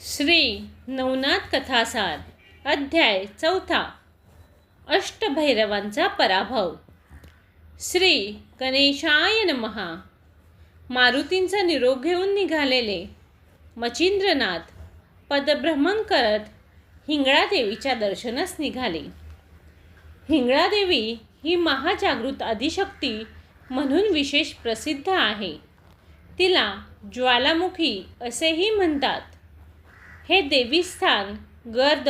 श्री नवनाथ कथासार अध्याय चौथा अष्टभैरवांचा पराभव. श्री गणेशाय नमहा मारुतींचा निरोप घेऊन निघालेले मचिंद्रनाथ पदभ्रमण करत हिंगळादेवीच्या दर्शनास निघाले. हिंगळादेवी ही महाजागृत आदिशक्ती म्हणून विशेष प्रसिद्ध आहे. तिला ज्वालामुखी असेही म्हणतात. हे देवीस्थान गर्द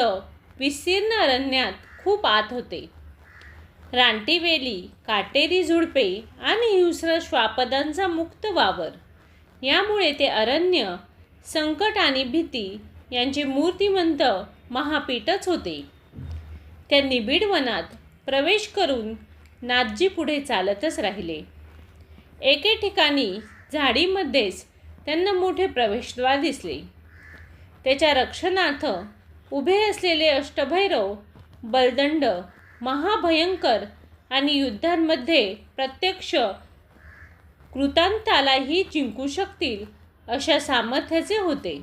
विस्तीर्ण अरण्यात खूप आत होते. रानटीवेली काटेरी झुडपे आणि हिंस्र श्वापदांचा मुक्त वावर. यामुळे ते अरण्य संकट आणि भीती यांचे मूर्तिमंत महापीठच होते. त्या निबिड वनात प्रवेश करून नाथजी पुढे चालतच राहिले. एके ठिकाणी झाडीमध्येच त्यांना मोठे प्रवेशद्वार दिसले. त्याच्या रक्षणार्थ उभे असलेले अष्टभैरव बलदंड महाभयंकर आणि युद्धांमध्ये प्रत्यक्ष कृतांतालाही जिंकू शकतील अशा सामर्थ्याचे होते.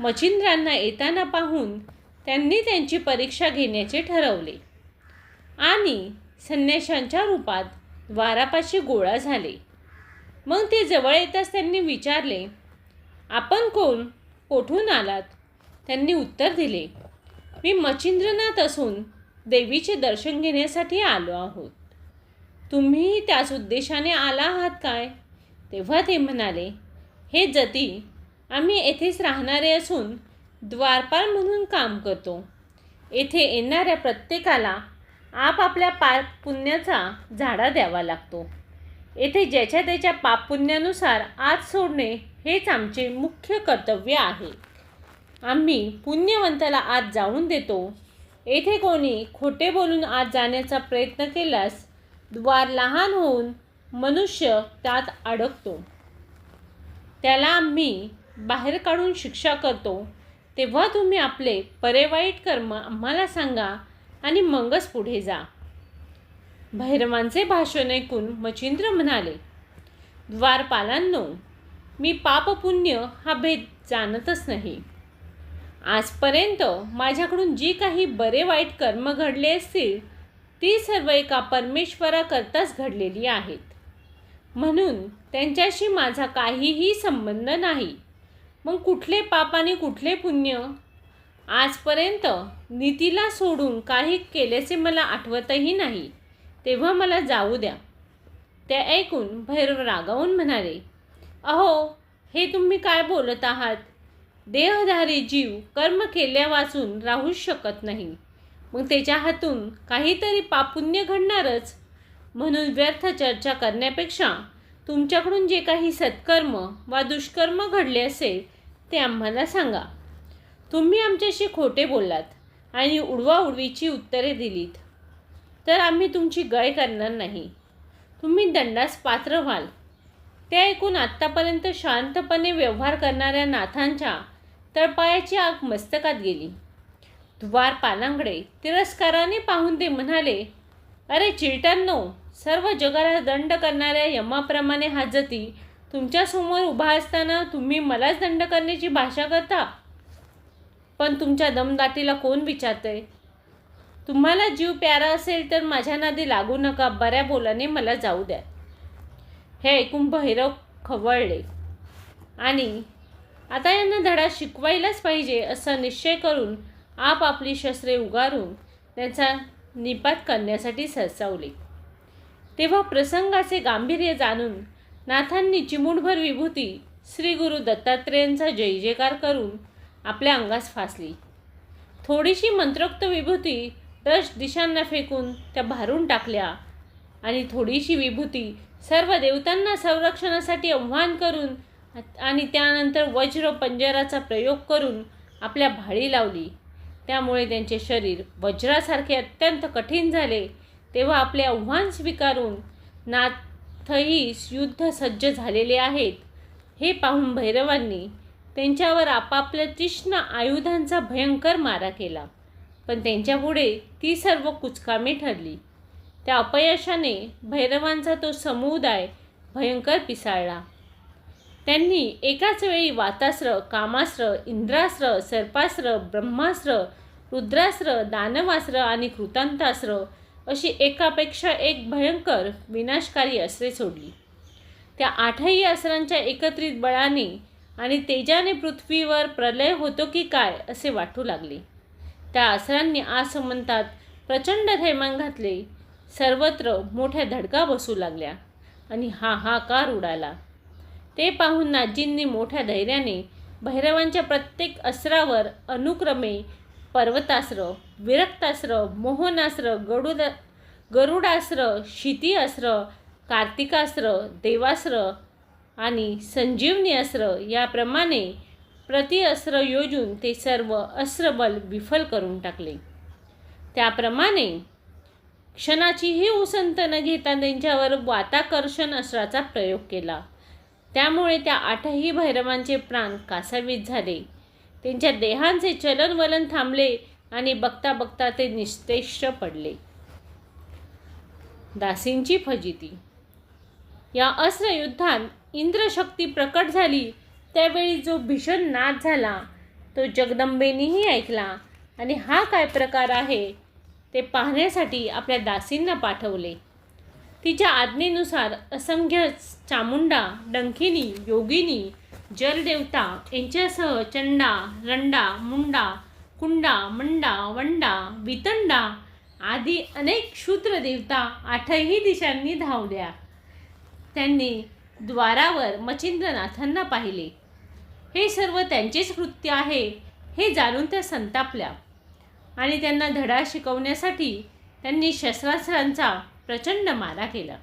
मचिंद्रांना येताना पाहून त्यांनी त्यांची परीक्षा घेण्याचे ठरवले आणि संन्याशांच्या रूपात द्वारापाशी गोळा झाले. मग ते जवळ येताच त्यांनी विचारले आपण कोण? कोठून आलात? त्यांनी उत्तर दिले मी मचिंद्रनाथ असून देवीचे दर्शन घेण्यासाठी आलो आहोत. तुम्ही त्याच उद्देशाने आला आहात काय? तेव्हा ते म्हणाले हे जती आम्ही येथेच राहणारे असून द्वारपाल म्हणून काम करतो. येथे येणाऱ्या प्रत्येकाला आपापल्या पार पुण्याचा झाडा द्यावा लागतो. येथे ज्याच्या त्याच्या पापपुण्यानुसार आत सोडणे हेच आमचे मुख्य कर्तव्य आहे. आम्ही पुण्यवंताला आत जाऊन देतो. येथे कोणी खोटे बोलून आत जाण्याचा प्रयत्न केल्यास द्वार लहान होऊन मनुष्य त्यात अडकतो. त्याला आम्ही बाहेर काढून शिक्षा करतो. तेव्हा तुम्ही आपले परेवाईट कर्म आम्हाला सांगा आणि मगच पुढे जा. भैरवांचे भाषण ऐकून मचिंद्र म्हणाले द्वारपालांनो मी पापपुण्य हा भेद जाणतच नाही. आजपर्यंत माझ्याकडून जी काही बरे वाईट कर्म घडले असतील ती सर्व एका परमेश्वराकरताच घडलेली आहेत. म्हणून त्यांच्याशी माझा काहीही संबंध नाही. मग कुठले पाप आणि कुठले पुण्य? आजपर्यंत नीतीला सोडून काही केल्याचे मला आठवतही नाही. तेव्हा मला जाऊ द्या. ते ऐकून भैरव रागावून म्हणाले अहो हे तुम्ही काय बोलत आहात? देहधारी जीव कर्म केल्या वाचून राहूच शकत नाही. मग त्याच्या हातून काहीतरी पापुण्य घडणारच. म्हणून व्यर्थ चर्चा करण्यापेक्षा तुमच्याकडून जे काही सत्कर्म वा दुष्कर्म घडले असेल ते आम्हाला सांगा. तुम्ही आमच्याशी खोटे बोललात आणि उडवा उडवीची उत्तरे दिलीत. तर आम्ही तुमची गय करणार नाही. तुम्ही दंडास पात्र व्हाल. ते ऐकून आत्तापर्यंत शांतपणे व्यवहार करणाऱ्या नाथांच्या तळपायाची आग मस्तकात गेली. द्वार पालांकडे तिरस्काराने पाहून ते म्हणाले अरे चिलटांनो सर्व जगाला दंड करणाऱ्या यमाप्रमाणे हा जती तुमच्यासमोर उभा असताना तुम्ही मलाच दंड करण्याची भाषा करता? पण तुमच्या दमदाटीला कोण विचारतंय? तुम्हाला जीव प्यारा असेल तर माझ्या नादी लागू नका. बऱ्या बोलाने मला जाऊ द्या. हे ऐकून भैरव खवळले. आणि आता यांना धडा शिकवायलाच पाहिजे असा निश्चय करून आपापली शस्त्रे उगारून त्यांचा निपात करण्यासाठी सरसावले. तेव्हा प्रसंगाचे गांभीर्य जाणून नाथांनी चिमुटभर विभूती श्री गुरु दत्तात्रेयांचा जय जयकार करून आपल्या अंगास फासली. थोडीशी मंत्रोक्त विभूती दश दिशांना फेकून त्या भारून टाकल्या. आणि थोडीशी विभूती सर्व देवतांना संरक्षणासाठी आव्हान करून आणि त्यानंतर वज्र पंजराचा प्रयोग करून आपल्या भाळी लावली. त्यामुळे त्यांचे शरीर वज्रासारखे अत्यंत कठीण झाले. तेव्हा आपले आव्हान स्वीकारून नाथही युद्ध सज्ज झालेले आहेत. हे पाहून भैरवांनी त्यांच्यावर आपापल्या तीक्ष्ण आयुधांचा भयंकर मारा केला. पण त्यांच्यापुढे ती सर्व कुचकामी ठरली. त्या अपयशाने भैरवांचा तो समुदाय भयंकर पिसाळला. त्यांनी एकाच वेळी वातास्त्र कामास्त्र इंद्रास्त्र सर्पास्त्र ब्रह्मास्त्र रुद्रास्त्र दानवास्त्र आणि कृतांतास्त्र अशी एकापेक्षा एक भयंकर विनाशकारी अस्त्रे सोडली. त्या आठही अस्त्रांच्या एकत्रित बळाने आणि तेजाने पृथ्वीवर प्रलय होतो की काय असे वाटू लागले. त्या अस्त्रांनी म्हणतात? प्रचंड थैमान घातले. सर्वत्र मोठ्या धडका बसू लागल्या आणि हाहाकार उडाला. ते पाहून नाजींनी मोठ्या धैर्याने भैरवांच्या प्रत्येक अस्त्रावर अनुक्रमे पर्वतास्त्र विरक्तास्त्र मोहनास्त्र गरुड गरुडास्त्र शिती अस्त्र कार्तिकास्त्र देवास्त्र आणि संजीवनी अस्त्र याप्रमाणे प्रति अस्त्र योजून ते सर्व अस्त्रबल विफल करून टाकले. त्याप्रमाणे क्षणाचीही उसंत न घेता त्यांच्यावर वाताकर्षण अस्त्राचा प्रयोग केला. त्यामुळे त्या आठही भैरवांचे प्राण कासावीत झाले. त्यांच्या देहांचे चलनवलन थांबले आणि बघता बघता ते निस्तेष्ट पडले. दासींची फजिती. या अस्त्रयुद्धात इंद्रशक्ती प्रकट झाली त्यावेळी जो भीषण नाद झाला तो जगदंबेनेही ऐकला. आणि हा काय प्रकार आहे ते पाहण्यासाठी आपल्या दासींना पाठवले. तिच्या आज्ञेनुसार असंख्य चामुंडा डंखिनी योगिनी जलदेवता यांच्यासह चंडा रंडा मुंडा कुंडा मंडा वंडा वितंडा आदी अनेक क्षुद्र देवता आठही दिशांनी धावल्या. त्यांनी द्वारावर मच्छिंद्रनाथांना पाहिले. हे सर्व त्यांचेच कृत्य आहे हे जाणून त्या संतापल्या. आणि त्यांना धडा शिकवण्यासाठी त्यांनी शस्त्रास्त्रांचा प्रचंड मारा केला.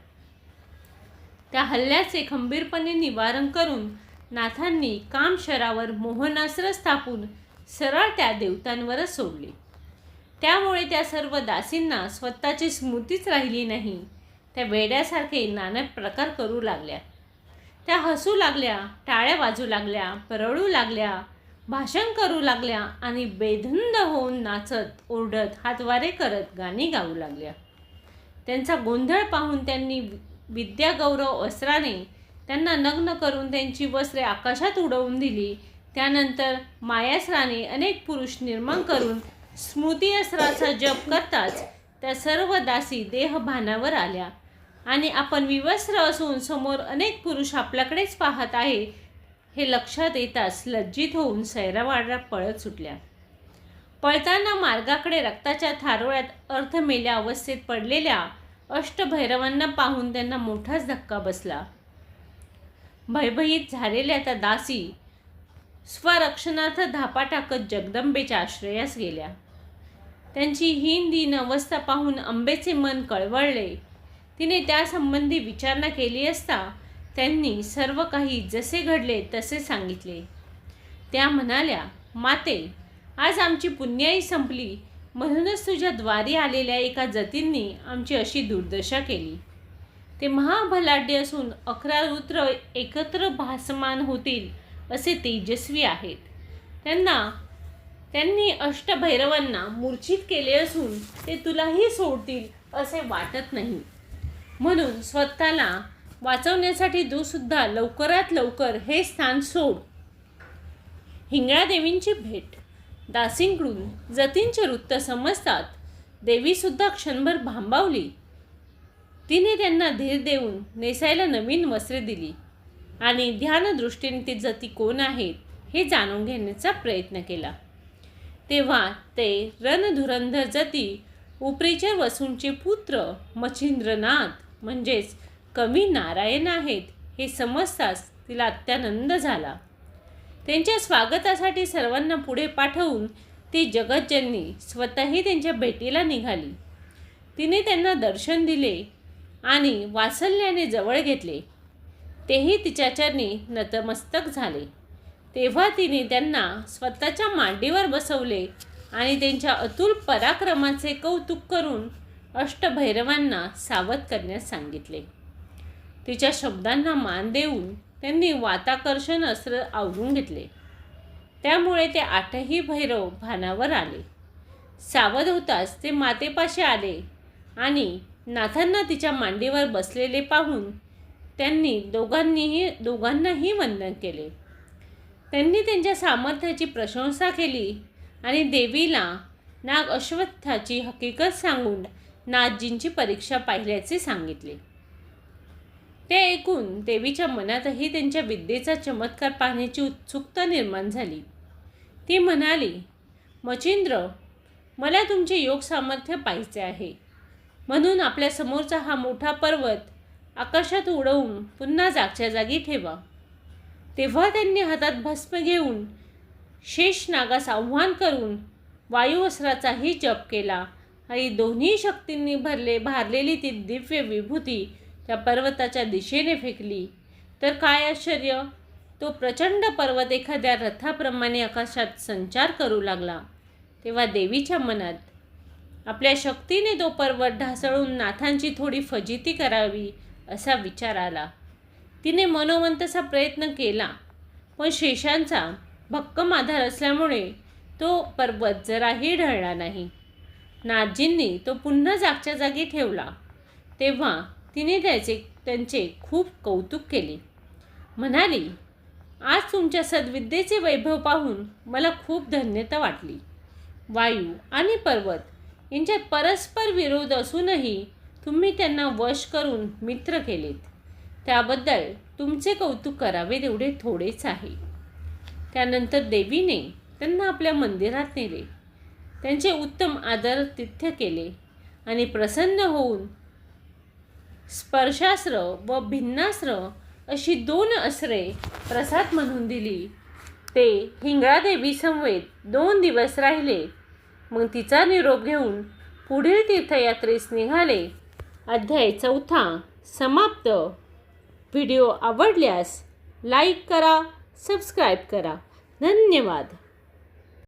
त्या हल्ल्याचे खंबीरपणे निवारण करून नाथांनी कामशरावर मोहनास्त्र स्थापून सरळ त्या देवतांवरच सोडले. त्यामुळे त्या सर्व दासींना स्वतःची स्मृतीच राहिली नाही. त्या वेड्यासारखे नाना प्रकार करू लागल्या. त्या हसू लागल्या टाळ्या वाजू लागल्या परळू लागल्या भाषण करू लागल्या आणि बेधुंद होऊन नाचत ओरडत हातवारे करत गाणी गाऊ लागल्या. त्यांचा गोंधळ पाहून त्यांनी विद्यागौरव वस्त्राने त्यांना नग्न करून त्यांची वस्त्रे आकाशात उडवून दिली. त्यानंतर मायास्त्राने अनेक पुरुष निर्माण करून स्मृती अस्त्राचा जप करताच त्या सर्व दासी देहभानावर आल्या. आणि आपण विवस्त्र असून समोर अनेक पुरुष आपल्याकडेच पाहत आहे हे लक्षात येताच लज्जित होऊन सैरावाडा पळत सुटल्या. पळताना मार्गाकडे रक्ताच्या थारोळ्यात अर्थमेल्या अवस्थेत पडलेल्या अष्टभैरवांना पाहून त्यांना मोठाच धक्का बसला. भयभीत झालेल्या त्या दासी स्वरक्षणार्थ धापा टाकत जगदंबेच्या आश्रयास गेल्या. त्यांची हीन दीन अवस्था पाहून अंबेचे मन कळवळले. तिने त्यासंबंधी विचारणा केली असता त्यांनी सर्व काही जसे घडले तसे सांगितले. त्या म्हणाल्या माते आज आमची पुण्याई संपली. म्हणूनच तुझ्या द्वारी आलेल्या एका जतींनी आमची अशी दुर्दशा केली. ते महाभलाढ्य असून अकरा रुद्र एकत्र भासमान होतील असे तेजस्वी आहेत. त्यांना त्यांनी अष्टभैरवांना मूर्छित केले असून ते तुलाही सोडतील असे वाटत नाही. म्हणून स्वतःला वाचवण्यासाठी दूसुद्धा लवकरात लवकर हे स्थान सोड. हिंगळादेवींची भेट. दासींकडून जतींचे वृत्त समजतात. देवीसुद्धा क्षणभर भांबावली. तिने त्यांना धीर देऊन नेसायला नवीन वस्त्रे दिली. आणि ध्यानदृष्टीने ते जती कोण आहेत हे जाणून घेण्याचा प्रयत्न केला. तेव्हा ते रणधुरंधर जती उपरीचे वसूंचे पुत्र मच्छिंद्रनाथ म्हणजेच कवी नारायण आहेत हे समजताच तिला अत्यानंद झाला. त्यांच्या स्वागतासाठी सर्वांना पुढे पाठवून ती जगज्जननी स्वतःही त्यांच्या भेटीला निघाली. तिने त्यांना दर्शन दिले आणि वासल्याने जवळ घेतले. तेही तिच्या चरणी नतमस्तक झाले. तेव्हा तिने त्यांना स्वतःच्या मांडीवर बसवले आणि त्यांच्या अतुल पराक्रमाचे कौतुक करून अष्टभैरवांना सावध करण्यास सांगितले. तिच्या शब्दांना मान देऊन त्यांनी वाताकर्षण अस्त्र आवरून घेतले. त्यामुळे ते आठही भैरव भानावर आले. सावध होताच ते मातेपाशी आले आणि नाथांना तिच्या मांडीवर बसलेले पाहून त्यांनी दोघांनीही दोघांनाही वंदन केले. त्यांनी त्यांच्या सामर्थ्याची प्रशंसा केली आणि देवीला नाग अश्वत्थाची हकीकत सांगून नाथजींची परीक्षा पाहिल्याचे सांगितले. ते ऐकून देवीच्या मनातही त्यांच्या विद्येचा चमत्कार पाहण्याची उत्सुकता निर्माण झाली. ती म्हणाली मचिंद्र मला तुमचे योग सामर्थ्य पाहायचे आहे. म्हणून आपल्यासमोरचा हा मोठा पर्वत आकाशात उडवून पुन्हा जागच्या जागी ठेवा. तेव्हा त्यांनी हातात भस्म घेऊन शेष नागास आव्हान करून वायुवस्त्राचाही जप केला आई दोन्ही शक्तींनी भरले भारलेली ती दिव्य विभूती त्या पर्वताच्या दिशेने फेकली. तर काय आश्चर्य? तो प्रचंड पर्वत एखाद्या रथाप्रमाणे आकाशात संचार करू लागला तेव्हा देवीच्या मनात. आपल्या शक्तीने तो पर्वत ढासळून नाथांची थोडी फजिती करावी असा विचार आला. तिने मनोमन तसा प्रयत्न केला पण शेषांचा भक्कम आधार असल्यामुळे तो पर्वत जराही ढळला नाही. नाथजींनी तो पुन्हा जागच्या जागी ठेवला. तेव्हा तिने त्याचे त्यांचे खूप कौतुक केले. म्हणाली आज तुमच्या सद्विद्येचे वैभव पाहून मला खूप धन्यता वाटली. वायू आणि पर्वत यांच्यात परस्पर विरोध असूनही तुम्ही त्यांना वश करून मित्र केलेत. त्याबद्दल तुमचे कौतुक करावे तेवढे थोडेच आहे. त्यानंतर देवीने त्यांना आपल्या मंदिरात नेले. त्यांचे उत्तम आदर तिथ्य केले आणि प्रसन्न होऊन स्पर्शास्त्र व भिन्नास्त्र अशी दोन अस्त्रे प्रसाद म्हणून दिली. ते हिंगळादेवी समवेत दोन दिवस राहिले. मग तिचा निरोप घेऊन पुढील तीर्थयात्रेस निघाले. अध्याय चौथा समाप्त. व्हिडिओ आवडल्यास लाईक करा सबस्क्राईब करा. धन्यवाद.